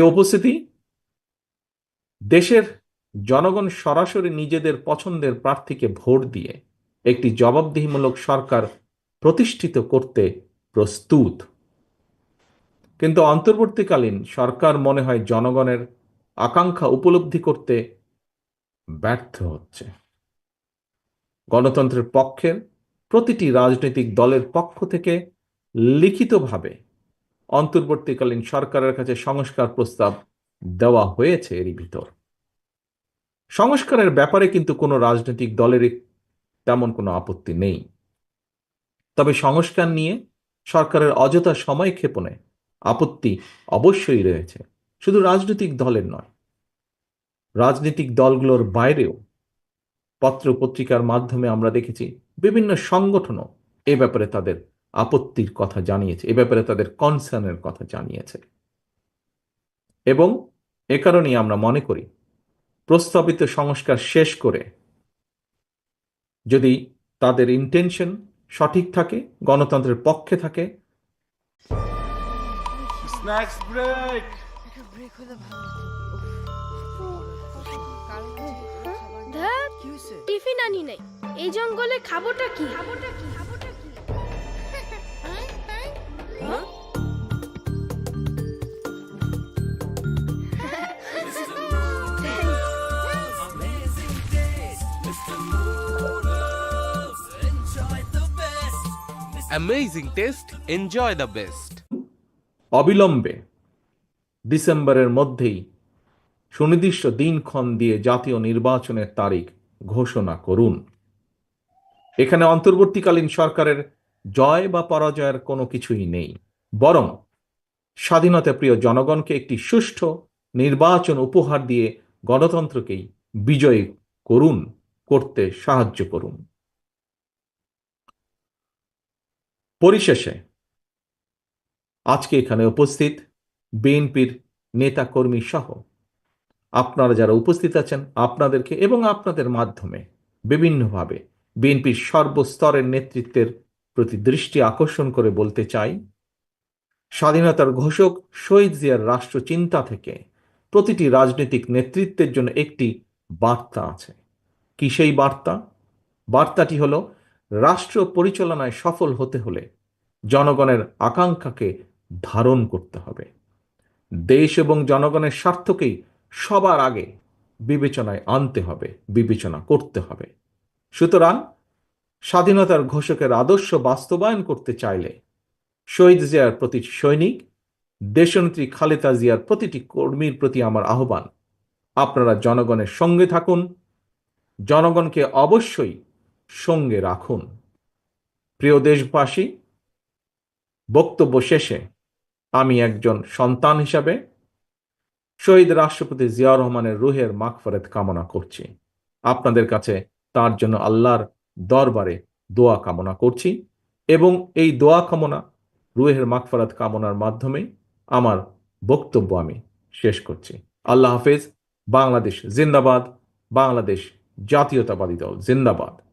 উপস্থিতি দেশের জনগণ সরাসরি নিজেদের পছন্দের প্রার্থীকে ভোট দিয়ে একটি জবাবদিহিমূলক সরকার প্রতিষ্ঠিত করতে প্রস্তুত। কিন্তু অন্তর্বর্তীকালীন সরকার মনে হয় জনগণের আকাঙ্ক্ষা উপলব্ধি করতে ব্যর্থ হচ্ছে। গণতন্ত্রের পক্ষের প্রতিটি রাজনৈতিক দলের পক্ষ থেকে লিখিতভাবে অন্তর্বর্তীকালীন সরকারের কাছে সংস্কার প্রস্তাব দেওয়া হয়েছে এরই ভিতর। সংস্কারের ব্যাপারে কিন্তু কোনো রাজনৈতিক দলেরই তেমন কোনো আপত্তি নেই। তবে সংস্কার নিয়ে সরকারের অযথা সময় ক্ষেপণে আপত্তি অবশ্যই রয়েছে। শুধু রাজনৈতিক দলের নয়, রাজনৈতিক দলগুলোর বাইরেও পত্র পত্রিকার মাধ্যমে আমরা দেখেছি বিভিন্ন সংগঠনও এ ব্যাপারে তাদের আপত্তির কথা জানিয়েছে এ ব্যাপারে তাদের কনসার্নের কথা জানিয়েছে। এবং এ কারণেই আমরা মনে করি প্রস্তাবিত সংস্কার শেষ করে যদি তাদের ইন্টেনশন সঠিক থাকে গণতন্ত্রের পক্ষে থাকে টিফিন আনি নাই। এই জঙ্গলে খাবোটা কি? খাবোটা Amazing taste, enjoy the best. অবিলম্বে ডিসেম্বরের মধ্যেই সুনির্দিষ্ট দিনক্ষণ দিয়ে জাতীয় নির্বাচনের তারিখ ঘোষণা করুন এখানে অন্তর্বর্তীকালীন সরকারের জয় বা পরাজয়ের কোনো কিছুই নেই। বরং স্বাধীনতা প্রিয় জনগণকে একটি সুষ্ঠু নির্বাচন উপহার দিয়ে গণতন্ত্রকেই বিজয়ী করুন, করতে সাহায্য করুন। পরিশেষে আজকে এখানে উপস্থিত বিএনপির নেতা কর্মী সহ আপনারা যারা উপস্থিত আছেন, আপনাদেরকে এবং আপনাদের মাধ্যমে বিভিন্নভাবে বিএনপির সর্বস্তরের নেতৃত্বের প্রতি দৃষ্টি আকর্ষণ করে বলতে চাই, স্বাধীনতার ঘোষক শহীদ জিয়ার রাষ্ট্র চিন্তা থেকে প্রতিটি রাজনৈতিক নেতৃত্বের জন্য একটি বার্তা আছে। কি সেই বার্তা? বার্তাটি হলো, রাষ্ট্র পরিচালনায় সফল হতে হলে জনগণের আকাঙ্ক্ষাকে ধারণ করতে হবে। দেশ এবং জনগণের স্বার্থকেই সবার আগে বিবেচনায় আনতে হবে, বিবেচনা করতে হবে। সুতরাং স্বাধীনতার ঘোষকের আদর্শ বাস্তবায়ন করতে চাইলে শহীদ জিয়ার প্রতি সৈনিক, দেশনেত্রী খালেদা জিয়ার প্রতিটি কর্মীর প্রতি আমার আহ্বান। আপনারা জনগণের সঙ্গে থাকুন, জনগণকে অবশ্যই সঙ্গে রাখুন। প্রিয় দেশবাসী, বক্তব্য শেষে আমি একজন সন্তান হিসাবে শহীদ রাষ্ট্রপতি জিয়া রহমানের রুহের মাগফিরাত কামনা করছি। আপনাদের কাছে তার জন্য আল্লাহর দরবারে দোয়া কামনা করছি এবং এই দোয়া কামনা, রুহের মাকফারাত কামনার মাধ্যমে আমার বক্তব্য আমি শেষ করছি। আল্লাহ হাফেজ, বাংলাদেশ জিন্দাবাদ, বাংলাদেশ জাতীয়তাবাদী দল জিন্দাবাদ।